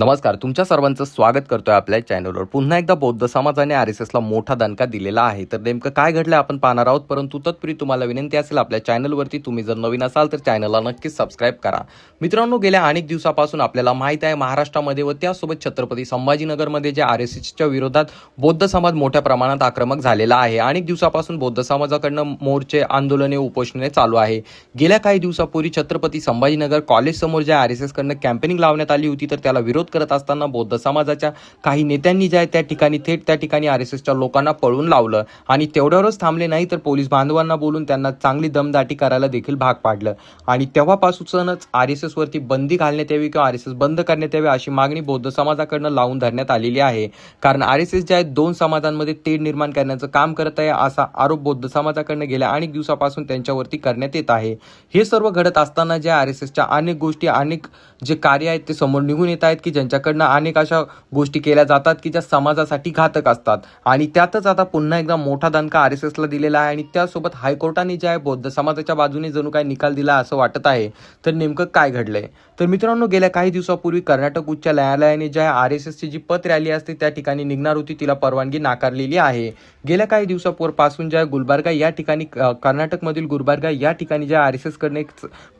नमस्कार तुमच्या सर्वांचं स्वागत करतोय आपल्या चॅनलवर. पुन्हा एकदा बौद्ध समाजाने आर एस एसला मोठा दणका दिलेला आहे. तर नेमकं काय घडलं आपण पाहणार आहोत परंतु तत्पूर्वी तुम्हाला विनंती असेल आपल्या चॅनलवरती तुम्ही जर नवीन असाल तर चॅनलला नक्कीच सबस्क्राईब करा. मित्रांनो गेल्या अनेक दिवसापासून आपल्याला माहीत आहे महाराष्ट्रामध्ये व त्यासोबत छत्रपती संभाजीनगरमध्ये जे आर एस एसच्या विरोधात बौद्ध समाज मोठ्या प्रमाणात आक्रमक झालेला आहे. अनेक दिवसापासून बौद्ध समाजाकडनं मोर्चे आंदोलने उपोषणे चालू आहे. गेल्या काही दिवसापूर्वी छत्रपती संभाजीनगर कॉलेजसमोर ज्या आर एस एसकडनं कॅम्पेनिंग लावण्यात आली होती तर त्याला विरोध करत असताना बौद्ध समाजाच्या काही नेत्यांनी जे आहे त्या ठिकाणी थेट त्या ठिकाणी आर एस एसच्या लोकांना पळून लावलं. आणि तेवढ्यावरच थांबले नाही तर पोलीस बांधवांना बोलून त्यांना चांगली दमदाटी करायला देखील भाग पाडलं. आणि तेव्हापासूनच आर एस एसवरती बंदी घालण्यात यावी किंवा आर एस एस बंद करण्यात यावी अशी मागणी बौद्ध समाजाकडनं लावून धरण्यात आलेली आहे. कारण आर एस एस जे आहेत दोन समाजांमध्ये तेढ निर्माण करण्याचं काम करत आहे असा आरोप बौद्ध समाजाकडनं गेल्या अनेक दिवसापासून त्यांच्यावरती करण्यात येत आहे. हे सर्व घडत असताना ज्या आर एस एसच्या अनेक गोष्टी अनेक जे कार्य आहेत ते समोर निघून येत आहेत की ज्यांच्याकडनं अनेक अशा गोष्टी केल्या जातात की ज्या समाजासाठी घातक असतात. आणि त्यातच आता पुन्हा एकदा मोठा दणका आर एस एसला दिलेला आहे आणि त्यासोबत हायकोर्टाने जे आहे बौद्ध समाजाच्या बाजूने जणू काय निकाल दिला असं वाटत आहे. तर नेमकं काय घडलंय? तर मित्रांनो गेल्या काही दिवसापूर्वी कर्नाटक उच्च न्यायालयाने ज्या आर एस एसची जी पत रॅली असते त्या ठिकाणी निघणार होती. तिला परवानगी नाकारलेली आहे. गेल्या काही दिवसापूरपासून ज्या गुलबर्गा या ठिकाणी कर्नाटकमधील गुलबर्गा या ठिकाणी ज्या आर एस एसकडनं एक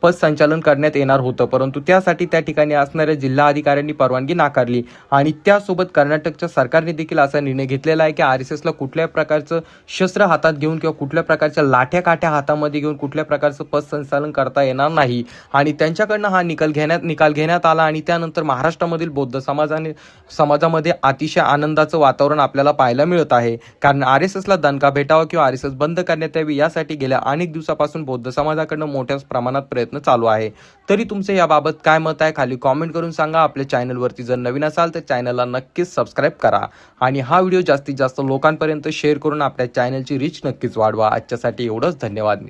पद संचालन करण्यात येणार होतं. परंतु त्यासाठी त्या ठिकाणी असणाऱ्या जिल्हा अधिकाऱ्यांनी परवानगी नाकारली. आणि त्यासोबत कर्नाटकच्या सरकारने देखील असा निर्णय घेतलेला आहे की आर एस एसला कुठल्या प्रकारचं शस्त्र हातात घेऊन किंवा कुठल्या प्रकारच्या लाठ्या काठ्या हातामध्ये घेऊन कुठल्या प्रकारचं पद संचालन करता येणार नाही. आणि त्यांच्याकडनं हा निकाल घेण्यात निकाल घेण्यात आला आणि त्यानंतर महाराष्ट्रामधील बौद्ध समाजाने समाजामध्ये अतिशय आनंदाचं वातावरण आपल्याला पाहायला मिळत आहे. कारण आर एस एसला दणका भेटावा किंवा आर एस एस बंद करण्यात यावी यासाठी गेल्या अनेक दिवसापासून बौद्ध समाजाकडनं मोठ्या प्रमाणात प्रयत्न चालू आहे. तरी तुमचे याबाबत काय मत आहे? खाली कॉमेंट करून सांगा. आपल्या चॅनलवरती जर नवीन असाल तर चॅनलला नक्कीच सबस्क्राईब करा. आणि हा व्हिडिओ जास्तीत जास्त लोकांपर्यंत शेअर करून आपल्या चॅनलची रीच नक्कीच वाढवा. आजच्यासाठी एवढंच. धन्यवाद मित्र